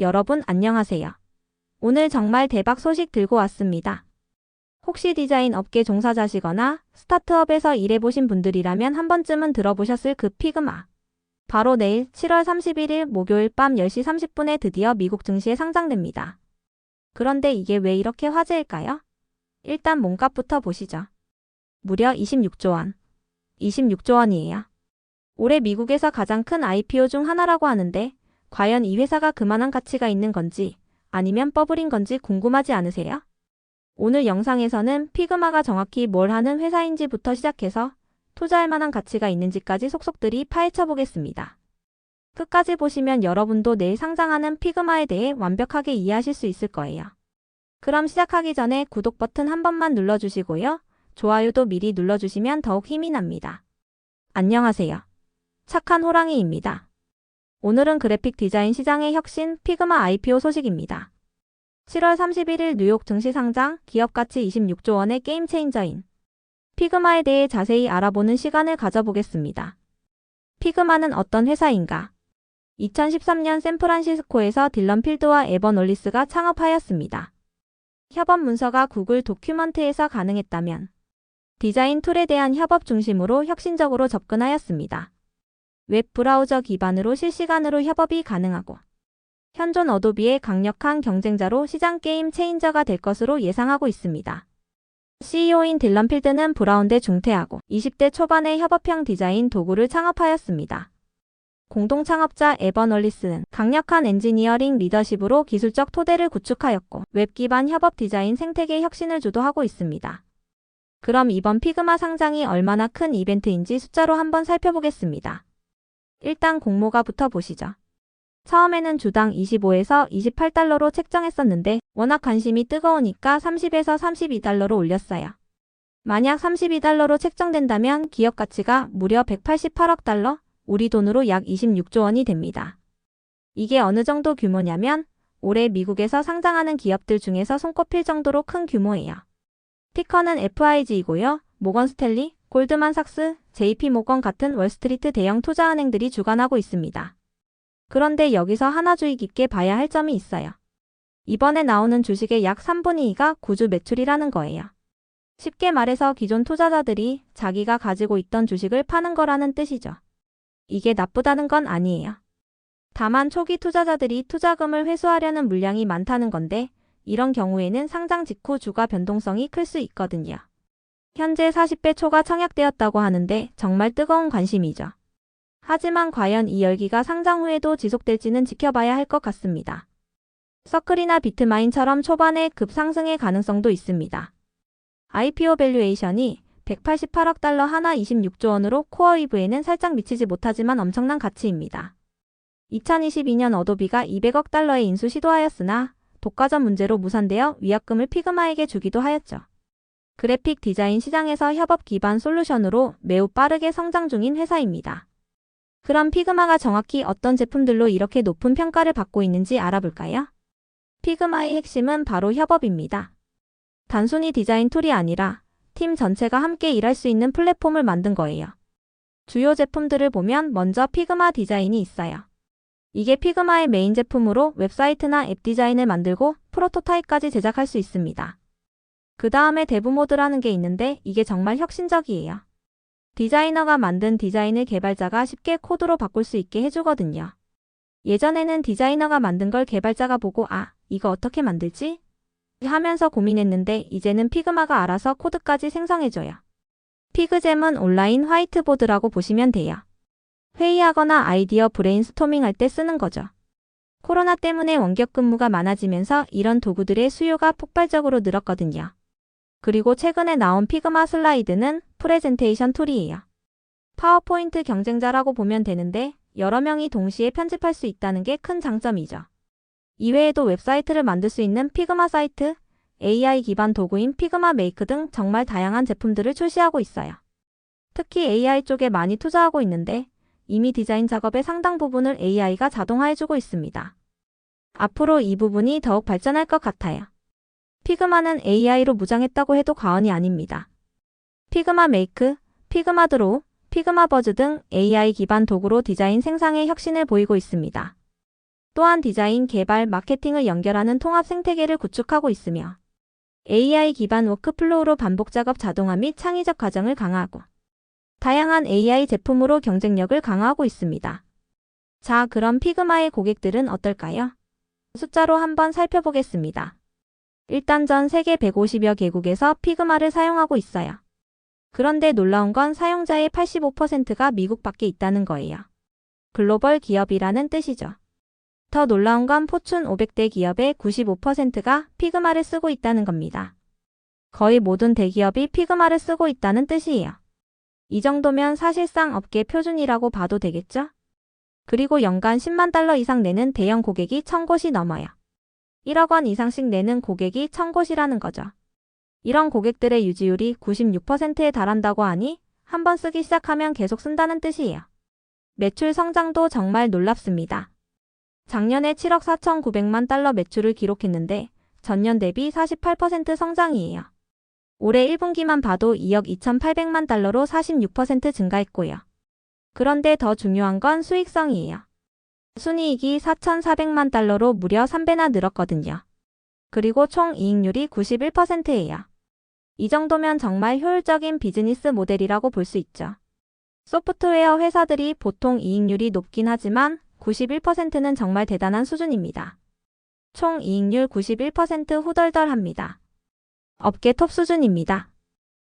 여러분 안녕하세요. 오늘 정말 대박 소식 들고 왔습니다. 혹시 디자인 업계 종사자시거나 스타트업에서 일해보신 분들이라면 한 번쯤은 들어보셨을 그 피그마. 바로 내일 7월 31일 목요일 밤 10시 30분에 드디어 미국 증시에 상장됩니다. 그런데 이게 왜 이렇게 화제일까요? 일단 몸값부터 보시죠. 무려 26조 원. 26조 원이에요. 올해 미국에서 가장 큰 IPO 중 하나라고 하는데 과연 이 회사가 그만한 가치가 있는 건지 아니면 버블인 건지 궁금하지 않으세요? 오늘 영상에서는 피그마가 정확히 뭘 하는 회사인지부터 시작해서 투자할 만한 가치가 있는지까지 속속들이 파헤쳐 보겠습니다. 끝까지 보시면 여러분도 내일 상장하는 피그마에 대해 완벽하게 이해하실 수 있을 거예요. 그럼 시작하기 전에 구독 버튼 한 번만 눌러주시고요. 좋아요도 미리 눌러주시면 더욱 힘이 납니다. 안녕하세요. 착한 호랑이입니다. 오늘은 그래픽 디자인 시장의 혁신 피그마 IPO 소식입니다. 7월 31일 뉴욕 증시 상장 기업 가치 26조 원의 게임 체인저인 피그마에 대해 자세히 알아보는 시간을 가져보겠습니다. 피그마는 어떤 회사인가? 2013년 샌프란시스코에서 딜런 필드와 에번 올리스가 창업하였습니다. 협업 문서가 구글 도큐먼트에서 가능했다면 디자인 툴에 대한 협업 중심으로 혁신적으로 접근하였습니다. 웹 브라우저 기반으로 실시간으로 협업이 가능하고 현존 어도비의 강력한 경쟁자로 시장 게임 체인저가 될 것으로 예상하고 있습니다. CEO인 딜런 필드는 브라운대 중퇴하고 20대 초반의 협업형 디자인 도구를 창업하였습니다. 공동 창업자 에번 얼리스는 강력한 엔지니어링 리더십으로 기술적 토대를 구축하였고 웹 기반 협업 디자인 생태계 혁신을 주도하고 있습니다. 그럼 이번 피그마 상장이 얼마나 큰 이벤트인지 숫자로 한번 살펴보겠습니다. 일단 공모가부터 보시죠. 처음에는 주당 25에서 28달러로 책정했었는데 워낙 관심이 뜨거우니까 30에서 32달러로 올렸어요. 만약 32달러로 책정된다면 기업 가치가 무려 188억 달러, 우리 돈으로 약 26조 원이 됩니다. 이게 어느 정도 규모냐면 올해 미국에서 상장하는 기업들 중에서 손꼽힐 정도로 큰 규모예요. 티커는 FIG이고요. 모건 스탠리, 골드만삭스, JP 모건 같은 월스트리트 대형 투자은행들이 주관하고 있습니다. 그런데 여기서 하나 주의 깊게 봐야 할 점이 있어요. 이번에 나오는 주식의 약 3분의 2가 구주 매출이라는 거예요. 쉽게 말해서 기존 투자자들이 자기가 가지고 있던 주식을 파는 거라는 뜻이죠. 이게 나쁘다는 건 아니에요. 다만 초기 투자자들이 투자금을 회수하려는 물량이 많다는 건데 이런 경우에는 상장 직후 주가 변동성이 클 수 있거든요. 현재 40배 초가 청약되었다고 하는데 정말 뜨거운 관심이죠. 하지만 과연 이 열기가 상장 후에도 지속될지는 지켜봐야 할 것 같습니다. 서클이나 비트마인처럼 초반에 급상승의 가능성도 있습니다. IPO 밸류에이션이 188억 달러 하나 26조 원으로 코어 이브에는 살짝 미치지 못하지만 엄청난 가치입니다. 2022년 어도비가 200억 달러의 인수 시도하였으나 독과점 문제로 무산되어 위약금을 피그마에게 주기도 하였죠. 그래픽 디자인 시장에서 협업 기반 솔루션으로 매우 빠르게 성장 중인 회사입니다. 그럼 피그마가 정확히 어떤 제품들로 이렇게 높은 평가를 받고 있는지 알아볼까요? 피그마의 핵심은 바로 협업입니다. 단순히 디자인 툴이 아니라 팀 전체가 함께 일할 수 있는 플랫폼을 만든 거예요. 주요 제품들을 보면 먼저 피그마 디자인이 있어요. 이게 피그마의 메인 제품으로 웹사이트나 앱 디자인을 만들고 프로토타입까지 제작할 수 있습니다. 그 다음에 데브 모드라는 게 있는데 이게 정말 혁신적이에요. 디자이너가 만든 디자인을 개발자가 쉽게 코드로 바꿀 수 있게 해주거든요. 예전에는 디자이너가 만든 걸 개발자가 보고 아, 이거 어떻게 만들지? 하면서 고민했는데 이제는 피그마가 알아서 코드까지 생성해줘요. 피그잼은 온라인 화이트보드라고 보시면 돼요. 회의하거나 아이디어 브레인스토밍 할 때 쓰는 거죠. 코로나 때문에 원격 근무가 많아지면서 이런 도구들의 수요가 폭발적으로 늘었거든요. 그리고 최근에 나온 피그마 슬라이드는 프레젠테이션 툴이에요. 파워포인트 경쟁자라고 보면 되는데 여러 명이 동시에 편집할 수 있다는 게 큰 장점이죠. 이외에도 웹사이트를 만들 수 있는 피그마 사이트, AI 기반 도구인 피그마 메이크 등 정말 다양한 제품들을 출시하고 있어요. 특히 AI 쪽에 많이 투자하고 있는데 이미 디자인 작업의 상당 부분을 AI가 자동화해주고 있습니다. 앞으로 이 부분이 더욱 발전할 것 같아요. 피그마는 AI로 무장했다고 해도 과언이 아닙니다. 피그마 메이크, 피그마 드로우, 피그마 버즈 등 AI 기반 도구로 디자인 생산의 혁신을 보이고 있습니다. 또한 디자인, 개발, 마케팅을 연결하는 통합 생태계를 구축하고 있으며 AI 기반 워크플로우로 반복 작업 자동화 및 창의적 과정을 강화하고 다양한 AI 제품으로 경쟁력을 강화하고 있습니다. 자, 그럼 피그마의 고객들은 어떨까요? 숫자로 한번 살펴보겠습니다. 일단 전 세계 150여 개국에서 피그마를 사용하고 있어요. 그런데 놀라운 건 사용자의 85%가 미국 밖에 있다는 거예요. 글로벌 기업이라는 뜻이죠. 더 놀라운 건 포춘 500대 기업의 95%가 피그마를 쓰고 있다는 겁니다. 거의 모든 대기업이 피그마를 쓰고 있다는 뜻이에요. 이 정도면 사실상 업계 표준이라고 봐도 되겠죠? 그리고 연간 10만 달러 이상 내는 대형 고객이 1000곳이 넘어요. 1억 원 이상씩 내는 고객이 1000곳이라는 거죠. 이런 고객들의 유지율이 96%에 달한다고 하니 한 번 쓰기 시작하면 계속 쓴다는 뜻이에요. 매출 성장도 정말 놀랍습니다. 작년에 7억 4,900만 달러 매출을 기록했는데 전년 대비 48% 성장이에요. 올해 1분기만 봐도 2억 2,800만 달러로 46% 증가했고요. 그런데 더 중요한 건 수익성이에요. 순이익이 4,400만 달러로 무려 3배나 늘었거든요. 그리고 총 이익률이 91%예요. 이 정도면 정말 효율적인 비즈니스 모델이라고 볼 수 있죠. 소프트웨어 회사들이 보통 이익률이 높긴 하지만 91%는 정말 대단한 수준입니다. 총 이익률 91% 후덜덜합니다. 업계 톱 수준입니다.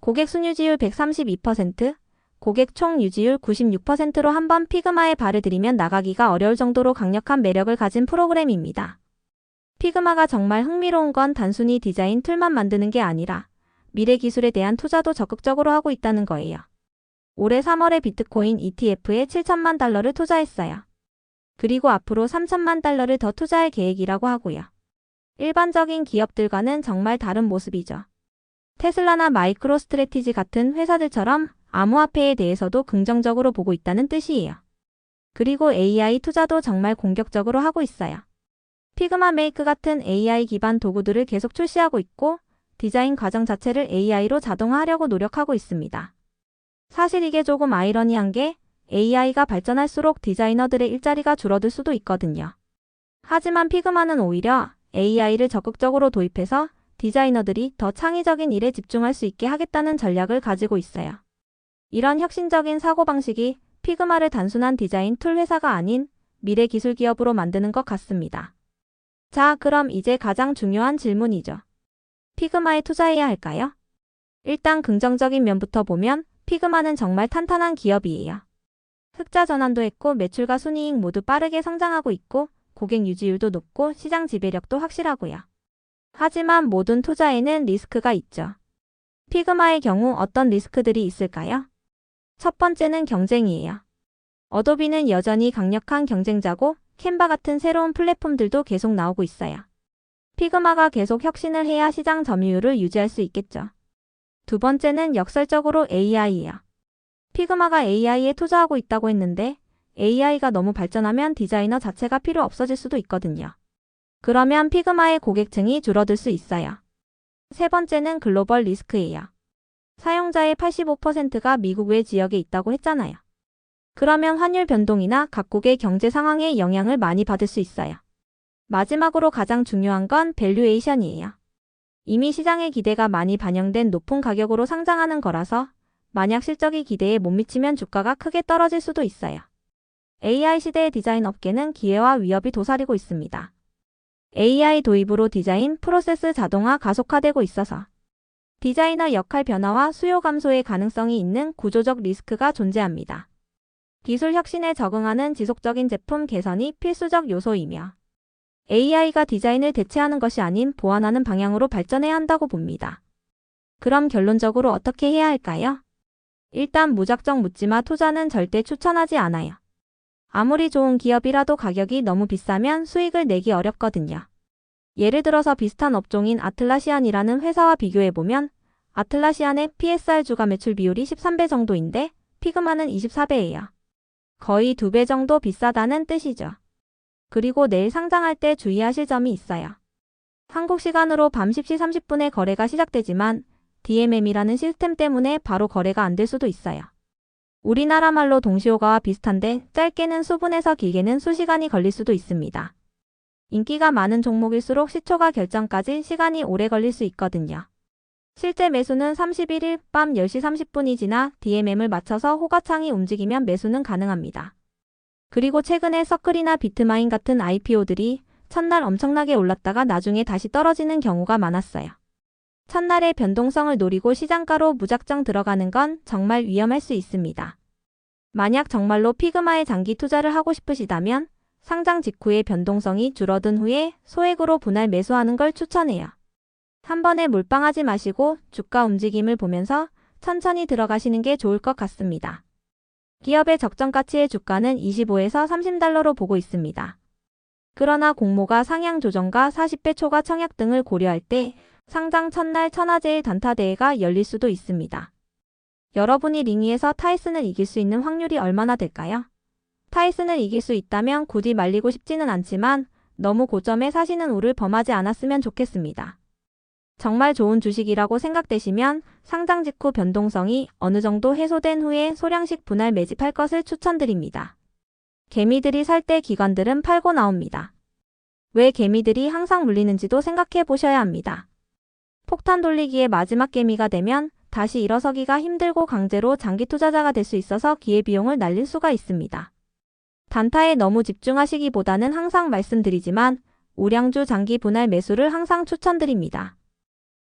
고객 순유지율 132%, 고객 총 유지율 96%로 한번 피그마에 발을 들이면 나가기가 어려울 정도로 강력한 매력을 가진 프로그램입니다. 피그마가 정말 흥미로운 건 단순히 디자인 툴만 만드는 게 아니라 미래 기술에 대한 투자도 적극적으로 하고 있다는 거예요. 올해 3월에 비트코인 ETF에 7천만 달러를 투자했어요. 그리고 앞으로 3천만 달러를 더 투자할 계획이라고 하고요. 일반적인 기업들과는 정말 다른 모습이죠. 테슬라나 마이크로 스트레티지 같은 회사들처럼 암호화폐에 대해서도 긍정적으로 보고 있다는 뜻이에요. 그리고 AI 투자도 정말 공격적으로 하고 있어요. 피그마 메이크 같은 AI 기반 도구들을 계속 출시하고 있고 디자인 과정 자체를 AI로 자동화하려고 노력하고 있습니다. 사실 이게 조금 아이러니한 게 AI가 발전할수록 디자이너들의 일자리가 줄어들 수도 있거든요. 하지만 피그마는 오히려 AI를 적극적으로 도입해서 디자이너들이 더 창의적인 일에 집중할 수 있게 하겠다는 전략을 가지고 있어요. 이런 혁신적인 사고방식이 피그마를 단순한 디자인 툴 회사가 아닌 미래 기술 기업으로 만드는 것 같습니다. 자, 그럼 이제 가장 중요한 질문이죠. 피그마에 투자해야 할까요? 일단 긍정적인 면부터 보면 피그마는 정말 탄탄한 기업이에요. 흑자 전환도 했고 매출과 순이익 모두 빠르게 성장하고 있고 고객 유지율도 높고 시장 지배력도 확실하고요. 하지만 모든 투자에는 리스크가 있죠. 피그마의 경우 어떤 리스크들이 있을까요? 첫 번째는 경쟁이에요. 어도비는 여전히 강력한 경쟁자고 캔바 같은 새로운 플랫폼들도 계속 나오고 있어요. 피그마가 계속 혁신을 해야 시장 점유율을 유지할 수 있겠죠. 두 번째는 역설적으로 AI예요. 피그마가 AI에 투자하고 있다고 했는데 AI가 너무 발전하면 디자이너 자체가 필요 없어질 수도 있거든요. 그러면 피그마의 고객층이 줄어들 수 있어요. 세 번째는 글로벌 리스크예요. 사용자의 85%가 미국 외 지역에 있다고 했잖아요. 그러면 환율 변동이나 각국의 경제 상황에 영향을 많이 받을 수 있어요. 마지막으로 가장 중요한 건 밸류에이션이에요. 이미 시장의 기대가 많이 반영된 높은 가격으로 상장하는 거라서 만약 실적이 기대에 못 미치면 주가가 크게 떨어질 수도 있어요. AI 시대의 디자인 업계는 기회와 위협이 도사리고 있습니다. AI 도입으로 디자인 프로세스 자동화 가속화되고 있어서 디자이너 역할 변화와 수요 감소의 가능성이 있는 구조적 리스크가 존재합니다. 기술 혁신에 적응하는 지속적인 제품 개선이 필수적 요소이며 AI가 디자인을 대체하는 것이 아닌 보완하는 방향으로 발전해야 한다고 봅니다. 그럼 결론적으로 어떻게 해야 할까요? 일단 무작정 묻지마 투자는 절대 추천하지 않아요. 아무리 좋은 기업이라도 가격이 너무 비싸면 수익을 내기 어렵거든요. 예를 들어서 비슷한 업종인 아틀라시안이라는 회사와 비교해보면 아틀라시안의 PSR 주가 매출 비율이 13배 정도인데 피그마는 24배예요. 거의 2배 정도 비싸다는 뜻이죠. 그리고 내일 상장할 때 주의하실 점이 있어요. 한국 시간으로 밤 10시 30분에 거래가 시작되지만 DMM이라는 시스템 때문에 바로 거래가 안 될 수도 있어요. 우리나라 말로 동시호가와 비슷한데 짧게는 수분에서 길게는 수시간이 걸릴 수도 있습니다. 인기가 많은 종목일수록 시초가 결정까지 시간이 오래 걸릴 수 있거든요. 실제 매수는 31일 밤 10시 30분이 지나 DMM을 맞춰서 호가창이 움직이면 매수는 가능합니다. 그리고 최근에 서클이나 비트마인 같은 IPO들이 첫날 엄청나게 올랐다가 나중에 다시 떨어지는 경우가 많았어요. 첫날의 변동성을 노리고 시장가로 무작정 들어가는 건 정말 위험할 수 있습니다. 만약 정말로 피그마에 장기 투자를 하고 싶으시다면 상장 직후의 변동성이 줄어든 후에 소액으로 분할 매수하는 걸 추천해요. 한 번에 몰빵하지 마시고 주가 움직임을 보면서 천천히 들어가시는 게 좋을 것 같습니다. 기업의 적정 가치의 주가는 25에서 30달러로 보고 있습니다. 그러나 공모가 상향 조정과 40배 초과 청약 등을 고려할 때 상장 첫날 천하제일 단타대회가 열릴 수도 있습니다. 여러분이 링 위에서 타이슨을 이길 수 있는 확률이 얼마나 될까요? 타이슨을 이길 수 있다면 굳이 말리고 싶지는 않지만 너무 고점에 사시는 우를 범하지 않았으면 좋겠습니다. 정말 좋은 주식이라고 생각되시면 상장 직후 변동성이 어느 정도 해소된 후에 소량씩 분할 매집할 것을 추천드립니다. 개미들이 살 때 기관들은 팔고 나옵니다. 왜 개미들이 항상 물리는지도 생각해 보셔야 합니다. 폭탄 돌리기의 마지막 개미가 되면 다시 일어서기가 힘들고 강제로 장기 투자자가 될 수 있어서 기회비용을 날릴 수가 있습니다. 단타에 너무 집중하시기보다는 항상 말씀드리지만 우량주 장기 분할 매수를 항상 추천드립니다.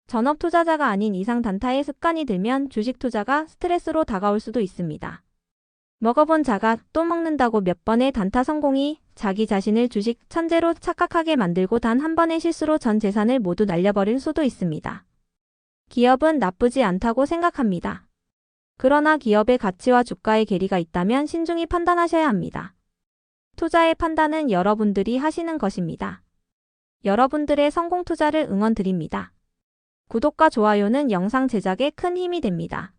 전업 투자자가 아닌 이상 단타에 습관이 들면 주식 투자가 스트레스로 다가올 수도 있습니다. 먹어본 자가 또 먹는다고 몇 번의 단타 성공이 자기 자신을 주식 천재로 착각하게 만들고 단 한 번의 실수로 전 재산을 모두 날려버릴 수도 있습니다. 기업은 나쁘지 않다고 생각합니다. 그러나 기업의 가치와 주가의 괴리가 있다면 신중히 판단하셔야 합니다. 투자의 판단은 여러분들이 하시는 것입니다. 여러분들의 성공 투자를 응원드립니다. 구독과 좋아요는 영상 제작에 큰 힘이 됩니다.